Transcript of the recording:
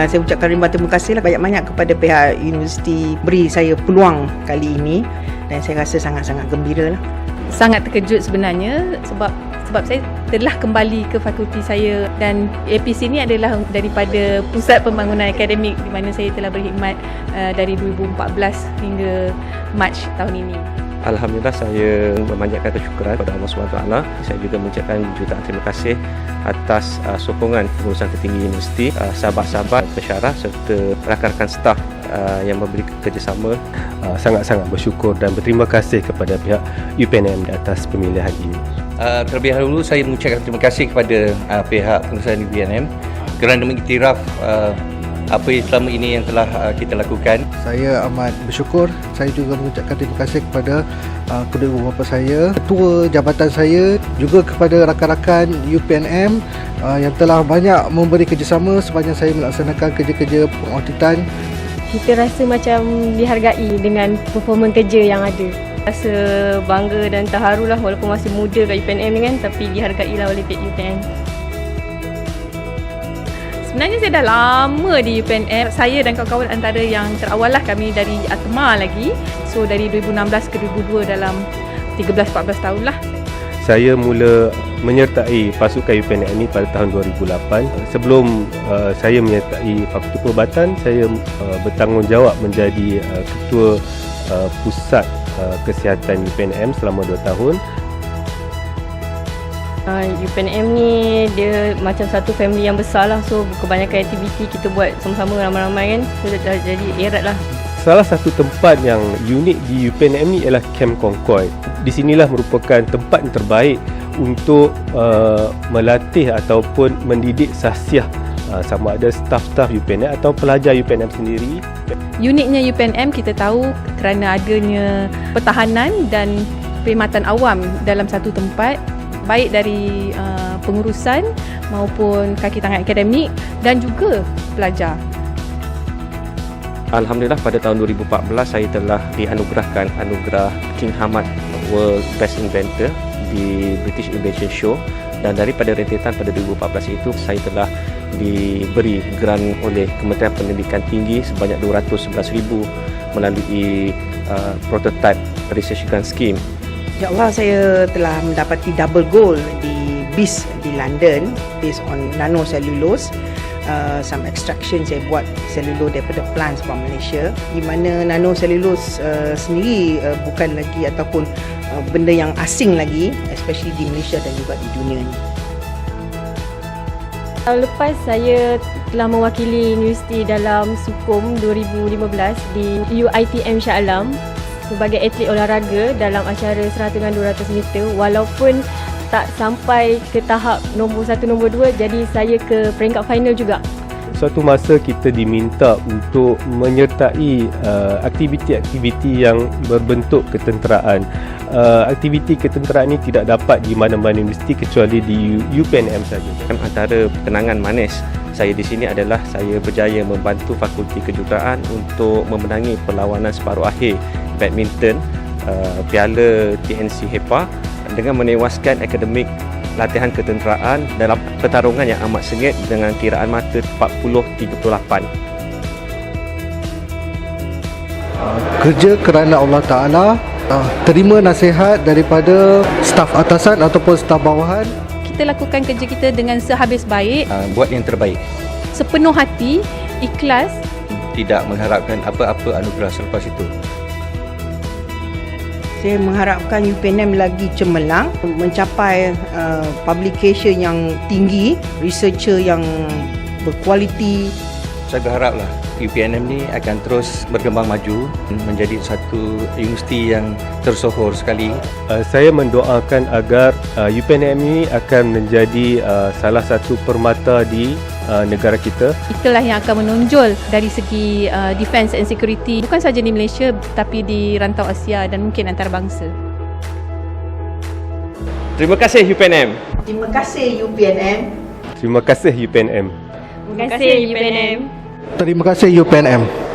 Uh, saya ucapkan ribuan terima kasih lah banyak-banyak kepada pihak universiti beri saya peluang kali ini dan saya rasa sangat-sangat gembira lah. Sangat terkejut sebenarnya sebab sebab saya telah kembali ke fakulti saya dan APC ini adalah daripada Pusat Pembangunan Akademik di mana saya telah berkhidmat uh, dari 2014 hingga Mac tahun ini. Alhamdulillah saya memanjatkan kesyukuran kepada Allah SWT. Saya juga mengucapkan jutaan terima kasih atas uh, sokongan pengurusan tertinggi universiti, uh, sahabat-sahabat pensyarah serta rakan-rakan staf uh, yang memberi kerjasama. Uh, sangat-sangat bersyukur dan berterima kasih kepada pihak UPNM di atas pemilihan ini. Uh, terlebih dahulu saya mengucapkan terima kasih kepada uh, pihak pengurusan UPNM kerana mengiktiraf uh, apa yang selama ini yang telah uh, kita lakukan. Saya amat bersyukur. Saya juga mengucapkan terima kasih kepada uh, kedua ibu bapa saya, ketua jabatan saya, juga kepada rakan-rakan UPNM uh, yang telah banyak memberi kerjasama sepanjang saya melaksanakan kerja-kerja pengauditan. Kita rasa macam dihargai dengan performa kerja yang ada. Rasa bangga dan terharu lah walaupun masih muda kat UPNM ni kan tapi dihargai lah oleh pihak UPNM. Sebenarnya saya dah lama di UPNM. Saya dan kawan-kawan antara yang terawal lah kami dari Atma lagi. So dari 2016 ke 2002 dalam 13-14 tahun lah. Saya mula menyertai pasukan UPNM ini pada tahun 2008. Sebelum uh, saya menyertai Fakulti Perubatan, saya uh, bertanggungjawab menjadi uh, ketua uh, pusat uh, kesihatan UPNM selama 2 tahun. Uh, UPNM ni dia macam satu family yang besar lah so kebanyakan aktiviti kita buat sama-sama ramai-ramai kan so dah jadi erat lah Salah satu tempat yang unik di UPNM ni ialah Camp Concord. Di sinilah merupakan tempat yang terbaik untuk uh, melatih ataupun mendidik sahsiah uh, sama ada staf-staf UPNM atau pelajar UPNM sendiri. Uniknya UPNM kita tahu kerana adanya pertahanan dan perkhidmatan awam dalam satu tempat baik dari uh, pengurusan maupun kaki tangan akademik dan juga pelajar. Alhamdulillah pada tahun 2014 saya telah dianugerahkan anugerah King Hamad World Best Inventor di British Invention Show dan daripada rentetan pada 2014 itu saya telah diberi grant oleh Kementerian Pendidikan Tinggi sebanyak 211,000 melalui uh, prototype research grant scheme Ya Allah saya telah mendapati double gold di BIS di London based on nanocellulose. Uh, some extraction saya buat selulose daripada plants from Malaysia di mana nanocellulose uh, sendiri uh, bukan lagi ataupun uh, benda yang asing lagi especially di Malaysia dan juga di dunia ni. Lepas saya telah mewakili universiti dalam Sukum 2015 di UITM Shah Alam sebagai atlet olahraga dalam acara 100 dengan 200 meter walaupun tak sampai ke tahap nombor 1 nombor 2 jadi saya ke peringkat final juga Suatu masa kita diminta untuk menyertai uh, aktiviti-aktiviti yang berbentuk ketenteraan. Uh, aktiviti ketenteraan ini tidak dapat di mana-mana universiti kecuali di UPNM saja. Antara kenangan manis saya di sini adalah saya berjaya membantu Fakulti Kejuruteraan untuk memenangi perlawanan separuh akhir badminton uh, Piala TNC HEPA dengan menewaskan akademik latihan ketenteraan dalam pertarungan yang amat sengit dengan kiraan mata 40-38. Kerja kerana Allah Ta'ala uh, Terima nasihat daripada staf atasan ataupun staf bawahan Kita lakukan kerja kita dengan sehabis baik, Uh, buat yang terbaik. sepenuh hati, ikhlas Tidak mengharapkan apa-apa anugerah selepas itu. Saya mengharapkan UPNM lagi cemerlang mencapai uh, publication yang tinggi, researcher yang berkualiti Saya berharaplah UPNM ni akan terus berkembang maju menjadi satu universiti yang tersohor sekali Uh, saya mendoakan agar uh, UPNM ini akan menjadi uh, salah satu permata di uh, negara kita. itulah yang akan menonjol dari segi uh, defense and security bukan saja di Malaysia tapi di rantau Asia dan mungkin antarabangsa. Terima kasih UPNM. Terima kasih UPNM. Terima kasih UPNM. Terima kasih UPNM Terima kasih UPNM